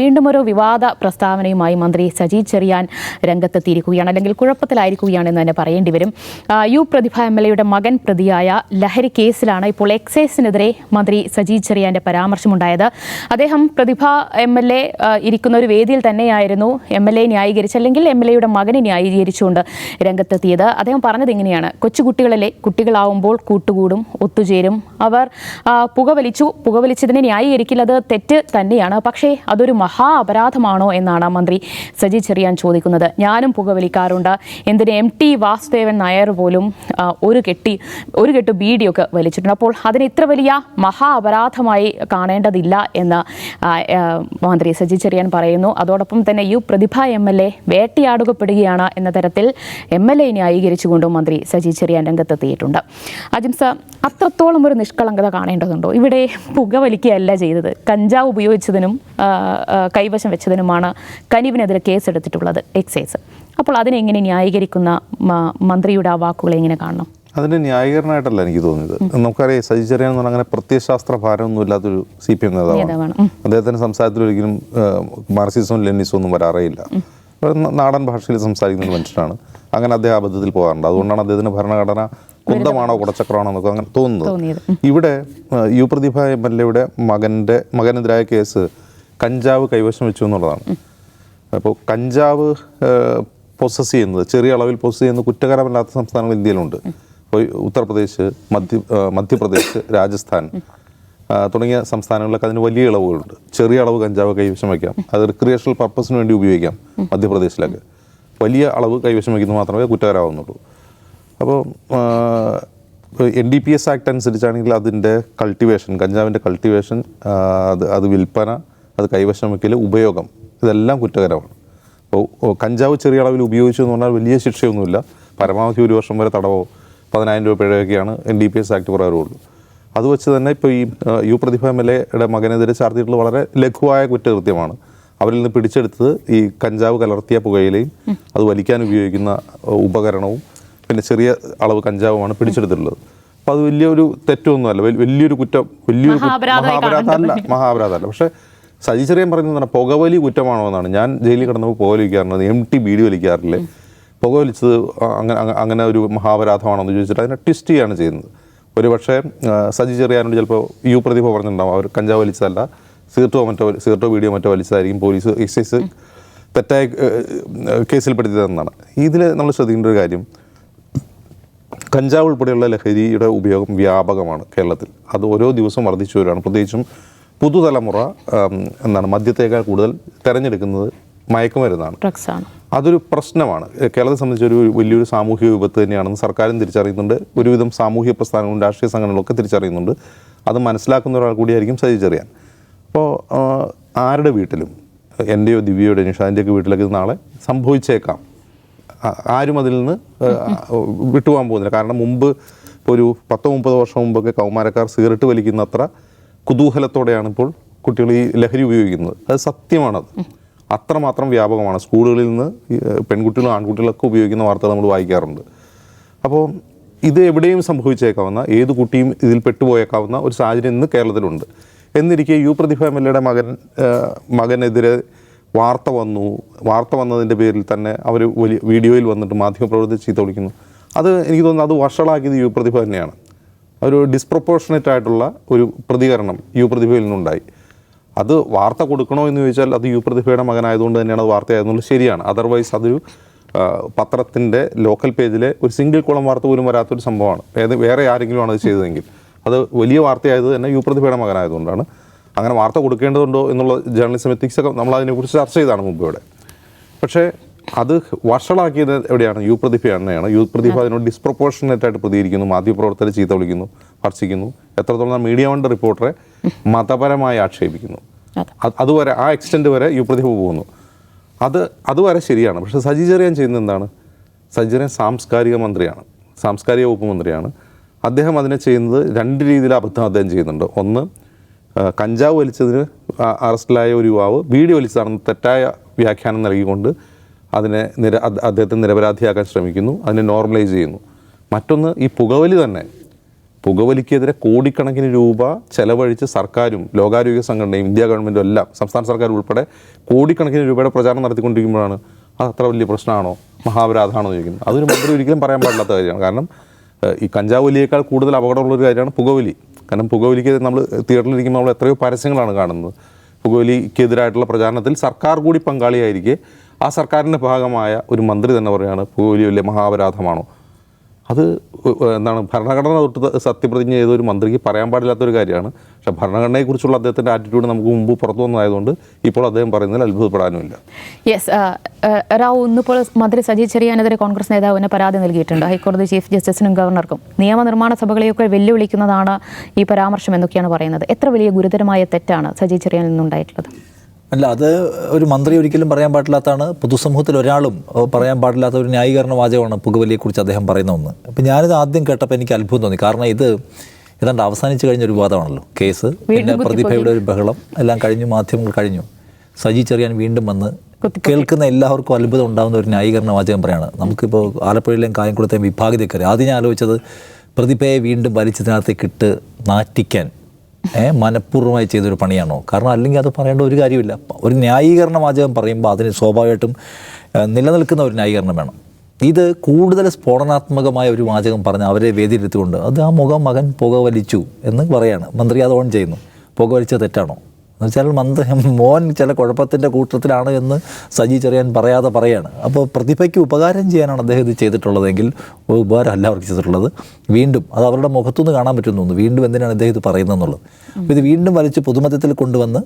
വീണ്ടും ഒരു വിവാദ പ്രസ്താവനയുമായി മന്ത്രി സജി ചെറിയാൻ രംഗത്തെത്തിയിരിക്കുകയാണ്. അല്ലെങ്കിൽ കുഴപ്പത്തിലായിരിക്കുകയാണ് എന്ന് തന്നെ പറയേണ്ടി വരും. യു പ്രതിഭ എം എൽ എയുടെ മകൻ പ്രതിയായ ലഹരി കേസിലാണ് ഇപ്പോൾ എക്സൈസിനെതിരെ മന്ത്രി സജി ചെറിയാന്റെ പരാമർശമുണ്ടായത്. അദ്ദേഹം പ്രതിഭ എം എൽ എ ഇരിക്കുന്ന ഒരു വേദിയിൽ തന്നെയായിരുന്നു എം എൽ എ ന്യായീകരിച്ച് അല്ലെങ്കിൽ എം എൽ എയുടെ മകനെ ന്യായീകരിച്ചുകൊണ്ട് രംഗത്തെത്തിയത്. അദ്ദേഹം പറഞ്ഞത് ഇങ്ങനെയാണ്. കൊച്ചുകുട്ടികളിലെ കുട്ടികളാവുമ്പോൾ കൂട്ടുകൂടും ഒത്തുചേരും. അവർ പുകവലിച്ചു. പുകവലിച്ചതിനെ ന്യായീകരിക്കില്ല അത് തെറ്റ് തന്നെയാണ്. പക്ഷേ അതൊരു അപരാധമാണോ എന്നാണ് മന്ത്രി സജി ചെറിയാൻ ചോദിക്കുന്നത്. ഞാനും പുകവലിക്കാറുണ്ട് എന്തിന് എം ടി വാസുദേവൻ നായർ പോലും ഒരു കെട്ടി ഒരു കെട്ട് ബീഡിയൊക്കെ വലിച്ചിട്ടുണ്ട്. അപ്പോൾ അതിന് ഇത്ര വലിയ മഹാ അപരാധമായി കാണേണ്ടതില്ല എന്ന് മന്ത്രി സജി ചെറിയാൻ പറയുന്നു. അതോടൊപ്പം തന്നെ U Prathibha M L A വേട്ടയാടുകപ്പെടുകയാണ് എന്ന തരത്തിൽ എം എൽ എ ന്യായീകരിച്ചുകൊണ്ടും മന്ത്രി സജി ചെറിയാൻ രംഗത്തെത്തിയിട്ടുണ്ട്. അജിംസ അത്രത്തോളം ഒരു നിഷ്കളങ്കത കാണേണ്ടതുണ്ടോ? ഇവിടെ പുകവലിക്കുകയല്ല ചെയ്തത്. കഞ്ചാവ് ഉപയോഗിച്ചതിനും കൈവശം വെച്ചതിനുമാണ് കനിവിനെതിരെ കേസെടുത്തിട്ടുള്ളത് എക്സൈസ്. അപ്പോൾ അതിനെ എങ്ങനെ ന്യായീകരിക്കുന്ന മന്ത്രിയുടെ ആ വാക്കുകളെ എങ്ങനെ കാണണം? അതിന് ന്യായീകരണമായിട്ടല്ല എനിക്ക് തോന്നിയത്. നമുക്കറിയാം സജി ചെറിയാൻ എന്ന് പറഞ്ഞാൽ അങ്ങനെ പ്രത്യയശാസ്ത്ര ഭാരമൊന്നും ഇല്ലാത്തൊരു സി പി എം നേതാവാണ്. അദ്ദേഹത്തിന്റെ സംസാരത്തിൽ ഒരിക്കലും മാർസിസവും ലെനിസവും ഒന്നും വരാറേയില്ല. നാടൻ ഭാഷയിൽ സംസാരിക്കുന്ന ഒരു മനുഷ്യനാണ്. അങ്ങനെ അദ്ദേഹം അബദ്ധത്തിൽ പോകാറുണ്ട്. അതുകൊണ്ടാണ് അദ്ദേഹത്തിന്റെ ഭരണഘടന കുന്തമാണോ കുടച്ചക്രമാണോ എന്നൊക്കെ അങ്ങനെ. തോന്നുന്നത്. ഇവിടെ യു പ്രതിഭ എം എൽ എയുടെ മകന്റെ മകനെതിരായ കേസ് കഞ്ചാവ് കൈവശം വെച്ചു എന്നുള്ളതാണ്. അപ്പോൾ കഞ്ചാവ് പൊസസ് ചെയ്യുന്നത് ചെറിയ അളവിൽ പൊസസ് ചെയ്യുന്ന കുറ്റകരമല്ലാത്ത സംസ്ഥാനങ്ങൾ ഇന്ത്യയിലുണ്ട്. ഇപ്പോൾ ഉത്തർപ്രദേശ് മധ്യ മധ്യപ്രദേശ് രാജസ്ഥാൻ തുടങ്ങിയ സംസ്ഥാനങ്ങളിലൊക്കെ അതിന് വലിയ ഇളവുകളുണ്ട്. ചെറിയ അളവ് കഞ്ചാവ് കൈവശം വയ്ക്കാം. അത് റിക്രിയേഷണൽ പർപ്പസിന് വേണ്ടി ഉപയോഗിക്കാം മധ്യപ്രദേശിലൊക്കെ. വലിയ അളവ് കൈവശം വയ്ക്കുന്നത് മാത്രമേ കുറ്റകരമാവുന്നുള്ളൂ. അപ്പോൾ N D P S act അനുസരിച്ചാണെങ്കിൽ അതിന്റെ കൾട്ടിവേഷൻ കഞ്ചാവിന്റെ കൾട്ടിവേഷൻ അത് അത് വിൽപ്പന അത് കൈവശം വയ്ക്കൽ ഉപയോഗം. ഇതെല്ലാം കുറ്റകരമാണ്. അപ്പോൾ കഞ്ചാവ് ചെറിയ അളവിൽ ഉപയോഗിച്ചു എന്ന് പറഞ്ഞാൽ വലിയ ശിക്ഷയൊന്നുമില്ല. പരമാവധി ഒരു വർഷം വരെ തടവോ പതിനായിരം രൂപ പിഴയൊക്കെയാണ് N D P S act പ്രകാരമുള്ളൂ അത് വെച്ച് തന്നെ ഇപ്പോൾ ഈ യു പ്രതിഭ എം എൽ എയുടെ മകനെതിരെ ചാർത്തിയിട്ടുള്ള വളരെ ലഘുവായ കുറ്റകൃത്യമാണ്. അവരിൽ നിന്ന് പിടിച്ചെടുത്തത് ഈ കഞ്ചാവ് കലർത്തിയ പുകയിലയും അത് വലിക്കാൻ ഉപയോഗിക്കുന്ന ഉപകരണവും പിന്നെ ചെറിയ അളവ് കഞ്ചാവുമാണ് പിടിച്ചെടുത്തിട്ടുള്ളത്. അപ്പോൾ അത് വലിയൊരു തെറ്റൊന്നുമല്ല. വലിയൊരു കുറ്റം വലിയൊരു മഹാപരാധമല്ല. മഹാപരാധമല്ല. പക്ഷേ സജി ചെറിയൻ പറയുന്നത് പുകവലി കുറ്റമാണോ എന്നാണ്. ഞാൻ ജയിലിൽ കിടന്നപ്പോൾ പുക വലിക്കാറുണ്ട് എം ടി ബീഡി വലിക്കാറില്ലേ പുക വലിച്ചത് അങ്ങനെ അങ്ങനെ ഒരു മഹാപരാധമാണോ എന്ന് ചോദിച്ചിട്ട് അതിനെ ട്വിസ്റ്റ് ചെയ്യാണ് ചെയ്യുന്നത്. ഒരു പക്ഷേ സജി ചെറിയാനോട് ചിലപ്പോൾ യു പ്രതിഭ പറഞ്ഞിട്ടുണ്ടാവും. അവർ കഞ്ചാവ് വലിച്ചതല്ല. സീർട്ടോ മറ്റോ സീർട്ടോ വീഡിയോ മറ്റോ വലിച്ചതായിരിക്കും പോലീസ് എക്സൈസ് തെറ്റായ കേസിൽപ്പെടുത്തിയതെന്നാണ്. ഇതിൽ നമ്മൾ ശ്രദ്ധിക്കേണ്ട ഒരു കാര്യം. കഞ്ചാവ് ഉൾപ്പെടെയുള്ള ലഹരിയുടെ ഉപയോഗം വ്യാപകമാണ് കേരളത്തിൽ. അത് ഓരോ ദിവസവും വർദ്ധിച്ചു വരികയാണ്. പ്രത്യേകിച്ചും പുതുതലമുറ എന്താണ് മദ്യത്തേക്കാൾ കൂടുതൽ തിരഞ്ഞെടുക്കുന്നത് മയക്കുമരുന്നാണ് അതൊരു പ്രശ്നമാണ്. കേരളത്തെ സംബന്ധിച്ച് ഒരു വലിയൊരു സാമൂഹ്യ വിപത്ത് തന്നെയാണെന്ന് സർക്കാരും തിരിച്ചറിയുന്നുണ്ട്. ഒരുവിധം സാമൂഹ്യ പ്രസ്ഥാനങ്ങളും രാഷ്ട്രീയ സംഘടനകളും ഒക്കെ തിരിച്ചറിയുന്നുണ്ട്. അത് മനസ്സിലാക്കുന്ന ഒരാൾ കൂടിയായിരിക്കും സജിച്ചറിയാൻ അപ്പോൾ ആരുടെ വീട്ടിലും എന്റെയോ ദിവ്യയുടെ നിഷാദിന്റെയൊക്കെ വീട്ടിലൊക്കെ ഇത് നാളെ സംഭവിച്ചേക്കാം. ആരും അതിൽ നിന്ന് വിട്ടുപോകാൻ പോകുന്നില്ല. കാരണം മുമ്പ് ഇപ്പോൾ ഒരു പത്തോ മുപ്പതോ വർഷം മുമ്പൊക്കെ കൗമാരക്കാർ സിഗരറ്റ് വലിക്കുന്ന അത്ര കുതൂഹലത്തോടെയാണ് ഇപ്പോൾ കുട്ടികൾ ഈ ലഹരി ഉപയോഗിക്കുന്നത്. അത് സത്യമാണത്. അത്രമാത്രം വ്യാപകമാണ്. സ്കൂളുകളിൽ നിന്ന് പെൺകുട്ടികളും ആൺകുട്ടികളൊക്കെ ഉപയോഗിക്കുന്ന വാർത്തകൾ നമ്മൾ വായിക്കാറുണ്ട്. അപ്പോൾ ഇത് എവിടെയും സംഭവിച്ചേക്കാവുന്ന ഏത് കുട്ടിയും ഇതിൽ പെട്ടുപോയേക്കാവുന്ന ഒരു സാഹചര്യം ഇന്ന് കേരളത്തിലുണ്ട്. എന്നിരിക്കെ യു പ്രതിഭ എം എൽ എയുടെ മകൻ മകനെതിരെ വാർത്ത വന്നു. വാർത്ത വന്നതിന്റെ പേരിൽ തന്നെ അവർ വലിയ വീഡിയോയിൽ വന്നിട്ട് മാധ്യമപ്രവർത്തി ചീത്ത വിളിക്കുന്നു. അത് എനിക്ക് തോന്നുന്നു അത് വഷളാക്കിയത് യു പ്രതിഭ തന്നെയാണ്. ഒരു ഡിസ്പ്രപ്പോർഷനേറ്റ് ആയിട്ടുള്ള ഒരു പ്രതികരണം യു പ്രതിഭയിൽ നിന്നുണ്ടായി. അത് വാർത്ത കൊടുക്കണോ എന്ന് ചോദിച്ചാൽ അത് യു പ്രതിഭയുടെ മകനായതുകൊണ്ട് തന്നെയാണ് അത് വാർത്തയായതെന്നുള്ളത് ശരിയാണ്. അതർവൈസ് അതൊരു പത്രത്തിന്റെ ലോക്കൽ പേജിലെ ഒരു സിംഗിൾ കോളം വാർത്ത പോലും വരാത്തൊരു സംഭവമാണ്. ഏത് വേറെ ആരെങ്കിലും ആണ് അത് ചെയ്തതെങ്കിൽ. അത് വലിയ വാർത്തയായത് തന്നെ യു പ്രതിഭയുടെ മകനായതുകൊണ്ടാണ്. അങ്ങനെ വാർത്ത കൊടുക്കേണ്ടതുണ്ടോ എന്നുള്ള ജേർണലിസം എത്തിക്സൊക്കെ നമ്മൾ അതിനെക്കുറിച്ച് ചർച്ച ചെയ്താണ് മുമ്പ് ഇവിടെ. പക്ഷേ അത് വഷളാക്കിയത് എവിടെയാണ്? യു പ്രതിഭ തന്നെയാണ് യു പ്രതിഭ അതിനോട് ഡിസ്പ്രപ്പോർഷനേറ്റ് ആയിട്ട് പ്രതികരിക്കുന്നു മാധ്യമപ്രവർത്തകരെ ചീത്ത വിളിക്കുന്നു ഭർഷിക്കുന്നു എത്രത്തോളം മീഡിയ വണ്ട് റിപ്പോർട്ടറെ മതപരമായി ആക്ഷേപിക്കുന്നു. അതുവരെ ആ എക്സ്റ്റെന്റ് വരെ യു പ്രതിഭ പോകുന്നു. അത് അതുവരെ ശരിയാണ്. പക്ഷേ സജി ചെറിയാൻ ചെയ്യുന്നത് എന്താണ്? സജി ചെറിയാൻ സാംസ്കാരിക മന്ത്രിയാണ്. സാംസ്കാരിക വകുപ്പ് മന്ത്രിയാണ്. അദ്ദേഹം അതിനെ ചെയ്യുന്നത് രണ്ട് രീതിയിൽ അബദ്ധം അദ്ദേഹം ചെയ്യുന്നുണ്ട്. ഒന്ന് കഞ്ചാവ് വലിച്ചതിന് അറസ്റ്റിലായ ഒരു യുവാവ് വീഡിയോ വലിച്ചതാണെന്ന് തെറ്റായ വ്യാഖ്യാനം നൽകിക്കൊണ്ട് അതിനെ നിര അദ്- അദ്ദേഹത്തെ നിരപരാധിയാക്കാൻ ശ്രമിക്കുന്നു അതിനെ നോർമലൈസ് ചെയ്യുന്നു. മറ്റൊന്ന് ഈ പുകവലി തന്നെ. പുകവലിക്കെതിരെ കോടിക്കണക്കിന് രൂപ ചെലവഴിച്ച് സർക്കാരും ലോകാരോഗ്യ സംഘടനയും ഇന്ത്യ ഗവൺമെന്റും എല്ലാം സംസ്ഥാന സർക്കാർ ഉൾപ്പെടെ കോടിക്കണക്കിന് രൂപയുടെ പ്രചാരണം നടത്തിക്കൊണ്ടിരിക്കുമ്പോഴാണ് അത് അത്ര വലിയ പ്രശ്നമാണോ മഹാപരാധമാണോ എന്ന് ചോദിക്കുന്നത്. അതൊരു മന്ത്രി ഒരിക്കലും പറയാൻ പാടില്ലാത്ത കാര്യമാണ്. കാരണം ഈ കഞ്ചാവ് വലിയേക്കാൾ കൂടുതൽ അപകടമുള്ളൊരു കാര്യമാണ് പുകവലി. കാരണം പുകവലിക്കെതിരെ നമ്മൾ തിയേറ്ററിലിരിക്കുമ്പോൾ നമ്മൾ എത്രയോ പരസ്യങ്ങളാണ് കാണുന്നത്. പുകവലിക്കെതിരായിട്ടുള്ള പ്രചാരണത്തിൽ സർക്കാർ കൂടി പങ്കാളിയായിരിക്കെ ആ സർക്കാരിന്റെ ഭാഗമായ ഒരു മന്ത്രി തന്നെ പറയുകയാണ് പുകവലി വലിയ മഹാപരാധമാണോ? അത് എന്താണ് ഭരണഘടന തൊട്ട് സത്യപ്രതിജ്ഞ ചെയ്ത ഒരു മന്ത്രിക്ക് പറയാൻ പാടില്ലാത്തൊരു കാര്യമാണ്. പക്ഷേ ഭരണഘടനയെക്കുറിച്ചുള്ള അദ്ദേഹത്തിന്റെ ആറ്റിറ്റ്യൂഡ് നമുക്ക് മുമ്പ് പുറത്തു വന്നതായതുകൊണ്ട് ഇപ്പോൾ അദ്ദേഹം പറയുന്നതിൽ അത്ഭുതപ്പെടാനുമില്ല യെസ് റാവു ഇന്നിപ്പോൾ മന്ത്രി സജി ചെറിയാനെതിരെ കോൺഗ്രസ് നേതാവിന് പരാതി നൽകിയിട്ടുണ്ട്. ഹൈക്കോടതി ചീഫ് ജസ്റ്റിസിനും ഗവർണർക്കും. നിയമനിർമ്മാണ സഭകളെയൊക്കെ വെല്ലുവിളിക്കുന്നതാണ് ഈ പരാമർശം എന്നൊക്കെയാണ് പറയുന്നത്. എത്ര വലിയ ഗുരുതരമായ തെറ്റാണ് സജി ചെറിയാനിൽ നിന്നുണ്ടായിട്ടുള്ളത്? അല്ല അത് ഒരു മന്ത്രി ഒരിക്കലും പറയാൻ പാടില്ലാത്തതാണ്. പൊതുസമൂഹത്തിൽ ഒരാളും പറയാൻ പാടില്ലാത്ത ഒരു ന്യായീകരണ വാചകമാണ് പുകവലിയെക്കുറിച്ച് അദ്ദേഹം പറയുന്ന ഒന്ന്. അപ്പം ഞാനിത് ആദ്യം കേട്ടപ്പോൾ എനിക്ക് അത്ഭുതം തോന്നി. കാരണം ഇത് ഏതാണ്ട് അവസാനിച്ച് കഴിഞ്ഞ ഒരു വിവാദമാണല്ലോ. കേസ് പിന്നെ പ്രതിഭയുടെ ഒരു ബഹളം എല്ലാം കഴിഞ്ഞു മാധ്യമങ്ങൾ കഴിഞ്ഞു. സജി ചെറിയാൻ വീണ്ടും വന്ന് കേൾക്കുന്ന എല്ലാവർക്കും അത്ഭുതം ഉണ്ടാകുന്ന ഒരു ന്യായീകരണ വാചകം പറയാണ്. നമുക്കിപ്പോൾ ആലപ്പുഴയിലെയും കായംകുളത്തെയും വിഭാഗതയ്ക്കറി ആദ്യം ഞാൻ ആലോചിച്ചത് പ്രതിഭയെ വീണ്ടും വലിച്ചതിനകത്തേക്ക് ഇട്ട് നാറ്റിക്കാൻ. മനഃപൂർവമായി ചെയ്തൊരു പണിയാണോ? കാരണം അല്ലെങ്കിൽ അത് പറയേണ്ട ഒരു കാര്യമില്ല. ഒരു ന്യായീകരണ വാചകം പറയുമ്പോൾ അതിന് സ്വാഭാവികമായിട്ടും നിലനിൽക്കുന്ന ഒരു ന്യായീകരണം വേണം. ഇത് കൂടുതൽ സ്ഫോടനാത്മകമായ ഒരു വാചകം പറഞ്ഞ് അവരെ വേദിയിലെത്തിക്കൊണ്ട് അത് ആ മുഖം മകൻ പുക വലിച്ചു എന്ന് പറയാണ്. മന്ത്രി അത് ഓൺ ചെയ്യുന്നു. പുക വലിച്ചത് തെറ്റാണോ? എന്ന് വെച്ചാൽ മന്ത് മോൻ ചില കുഴപ്പത്തിന്റെ കൂട്ടത്തിലാണ് എന്ന് സജി ചെറിയാൻ പറയാതെ പറയാണ്. അപ്പോൾ പ്രതിഭയ്ക്ക് ഉപകാരം ചെയ്യാനാണ് അദ്ദേഹം ഇത് ചെയ്തിട്ടുള്ളതെങ്കിൽ ഉപകാരമല്ല അവർക്ക് ചെയ്തിട്ടുള്ളത്. വീണ്ടും അത് അവരുടെ മുഖത്തുനിന്ന് കാണാൻ പറ്റുന്നു തോന്നുന്നു. വീണ്ടും എന്തിനാണ് അദ്ദേഹം ഇത് പറയുന്നതെന്നുള്ളത്? അപ്പോൾ ഇത് വീണ്ടും വലിച്ച് പൊതുമധ്യത്തിൽ കൊണ്ടുവന്ന്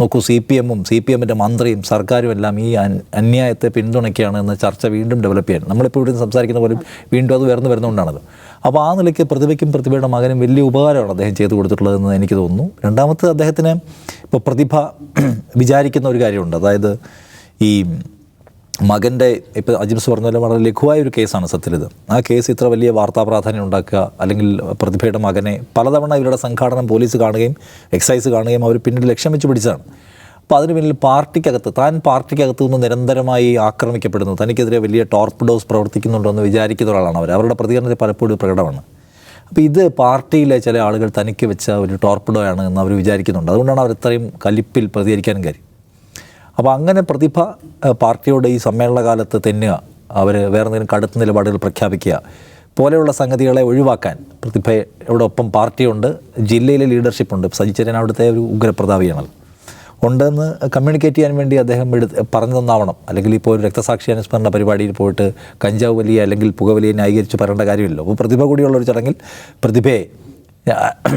നോക്കൂ സി പി എമ്മും സി പി എമ്മിന്റെ മന്ത്രിയും സർക്കാരും എല്ലാം ഈ അന്യായത്തെ പിന്തുണയ്ക്കുകയാണ് എന്ന ചർച്ച വീണ്ടും ഡെവലപ്പ് ചെയ്യാൻ നമ്മളിപ്പോൾ ഇവിടെ സംസാരിക്കുന്ന പോലും വീണ്ടും അത് ഉയർന്നു വരുന്നതുകൊണ്ടാണല്ലോ അപ്പോൾ ആ നിലയ്ക്ക് പ്രതിഭയ്ക്കും പ്രതിഭയുടെ മകനും വലിയ ഉപകാരമാണ് അദ്ദേഹം ചെയ്തു കൊടുത്തിട്ടുള്ളതെന്ന് എനിക്ക് തോന്നുന്നു. രണ്ടാമത്തെ അദ്ദേഹത്തിന് ഇപ്പോൾ പ്രതിഭ വിചാരിക്കുന്ന ഒരു കാര്യമുണ്ട്. അതായത് ഈ മകന്റെ ഇപ്പോൾ അജിംസ് പറഞ്ഞ പോലെ വളരെ ലഘുവായ ഒരു കേസാണ് സത്യത്തിൽ ഇത്. ആ കേസ് ഇത്ര വലിയ വാർത്താ പ്രാധാന്യം ഉണ്ടാക്കുക അല്ലെങ്കിൽ പ്രതിഭയുടെ മകനെ പലതവണ ഇവരുടെ സംഘാടനം പോലീസ് കാണുകയും എക്സൈസ് കാണുകയും അവർ പിന്നീട് ലക്ഷ്യം വെച്ച് പിടിച്ചതാണ്. അപ്പോൾ അതിന് പിന്നിൽ പാർട്ടിക്കകത്ത് താൻ പാർട്ടിക്കകത്ത് നിന്ന് നിരന്തരമായി ആക്രമിക്കപ്പെടുന്നു. തനിക്കെതിരെ വലിയ ടോർപ്പിഡോസ് പ്രവർത്തിക്കുന്നുണ്ടോ എന്ന് വിചാരിക്കുന്ന ഒരാളാണ് അവർ അവരുടെ പ്രതികരണത്തിൽ പലപ്പോഴും പ്രകടമാണ്. അപ്പോൾ ഇത് പാർട്ടിയിലെ ചില ആളുകൾ തനിക്ക് വെച്ച ഒരു ടോർപ്പിഡോയാണ് എന്ന് അവർ വിചാരിക്കുന്നുണ്ട്. അതുകൊണ്ടാണ് അവർ ഇത്രയും കലിപ്പിൽ പ്രതികരിക്കാനും കാര്യം. അപ്പോൾ അങ്ങനെ പ്രതിഭ പാർട്ടിയോട് ഈ സമ്മേളന കാലത്ത് തെന്നുക അവർ വേറെ എന്തെങ്കിലും കടുത്ത നിലപാടുകൾ പ്രഖ്യാപിക്കുക പോലെയുള്ള സംഗതികളെ ഒഴിവാക്കാൻ പ്രതിഭയോടൊപ്പം പാർട്ടിയുണ്ട് ജില്ലയിലെ ലീഡർഷിപ്പുണ്ട് സജിച്ചരൻ അവിടുത്തെ ഒരു ഉഗ്രപ്രതാപിയാണല്ലോ. ഉണ്ടെന്ന് കമ്മ്യൂണിക്കേറ്റ് ചെയ്യാൻ വേണ്ടി അദ്ദേഹം എടുത്ത് പറഞ്ഞു തന്നാവണം അല്ലെങ്കിൽ ഇപ്പോൾ ഒരു രക്തസാക്ഷി അനുസ്മരണ പരിപാടിയിൽ പോയിട്ട് കഞ്ചാവ് വലിയ അല്ലെങ്കിൽ പുകവലിയെ ന്യായീകരിച്ച് പറയേണ്ട കാര്യമില്ലല്ലോ അപ്പോൾ പ്രതിഭ കൂടിയുള്ള ഒരു ചടങ്ങിൽ പ്രതിഭയെ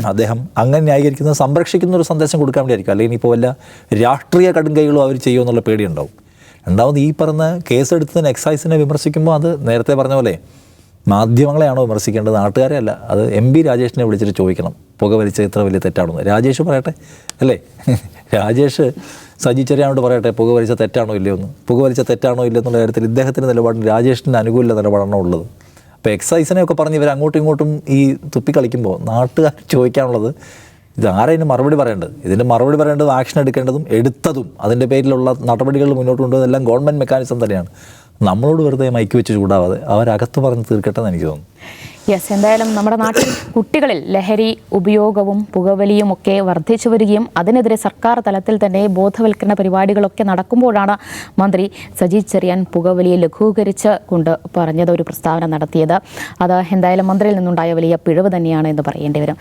അദ്ദേഹം അങ്ങനെ ന്യായീകരിക്കുന്നത് സംരക്ഷിക്കുന്ന ഒരു സന്ദേശം കൊടുക്കാൻ വേണ്ടിയായിരിക്കും. അല്ലെങ്കിൽ ഇപ്പോൾ വല്ല രാഷ്ട്രീയ കടുങ്കൈകളും അവർ ചെയ്യുമെന്നുള്ള പേടിയുണ്ടാവും. രണ്ടാമത് ഈ പറഞ്ഞ കേസെടുത്തതിന് എക്സൈസിനെ വിമർശിക്കുമ്പോൾ അത് നേരത്തെ പറഞ്ഞ പോലെ മാധ്യമങ്ങളെയാണോ വിമർശിക്കേണ്ടത്? നാട്ടുകാരെ അല്ല അത് എം ബി രാജേഷിനെ വിളിച്ചിട്ട് ചോദിക്കണം. പുക വലിച്ചത് ഇത്ര വലിയ തെറ്റാണെന്ന്. രാജേഷ് പറയട്ടെ. അല്ലേ? രാജേഷ് സജി ചെറിയാനോട് പറയട്ടെ പുക വലിച്ച തെറ്റാണോ ഇല്ലയോ എന്ന്. പുക വലിച്ച തെറ്റാണോ ഇല്ലയോ എന്നുള്ള കാര്യത്തിൽ ഇദ്ദേഹത്തിന്റെ നിലപാടിന് രാജേഷിന്റെ അനുകൂല നിലപാടാണോ ഉള്ളത്. അപ്പോൾ എക്സൈസിനെ ഒക്കെ പറഞ്ഞ് ഇവർ അങ്ങോട്ടും ഇങ്ങോട്ടും ഈ തുപ്പി കളിക്കുമ്പോൾ നാട്ടുകാർ ചോദിക്കാനുള്ളത് ഇത് ആരെയും മറുപടി പറയേണ്ടത്? ഇതിന്റെ മറുപടി പറയേണ്ടത് ആക്ഷൻ എടുക്കേണ്ടതും എടുത്തതും അതിന്റെ പേരിലുള്ള നടപടികൾ മുന്നോട്ട് കൊണ്ടുപോകുന്നതെല്ലാം ഗവൺമെന്റ് മെക്കാനിസം തന്നെയാണ്. നമ്മളോട് വെറുതെ മൈക്ക് വെച്ച് ചൂടാവാതെ അവരകത്ത് പറഞ്ഞ് തീർക്കട്ടെ എന്ന് എനിക്ക് തോന്നുന്നു. യെസ് എന്തായാലും നമ്മുടെ നാട്ടിൽ കുട്ടികളിൽ ലഹരി ഉപയോഗവും പുകവലിയും ഒക്കെ വർദ്ധിച്ചു വരികയും അതിനെതിരെ സർക്കാർ തലത്തിൽ തന്നെ ബോധവൽക്കരണ പരിപാടികളൊക്കെ നടക്കുമ്പോഴാണ് മന്ത്രി സജി ചെറിയാൻ പുകവലിയെ ലഘൂകരിച്ച് കൊണ്ട് പറഞ്ഞത് ഒരു പ്രസ്താവന നടത്തിയത്. അത് എന്തായാലും മന്ത്രിയിൽ നിന്നുണ്ടായ വലിയ പിഴവ് തന്നെയാണ് എന്ന് പറയേണ്ടി വരും.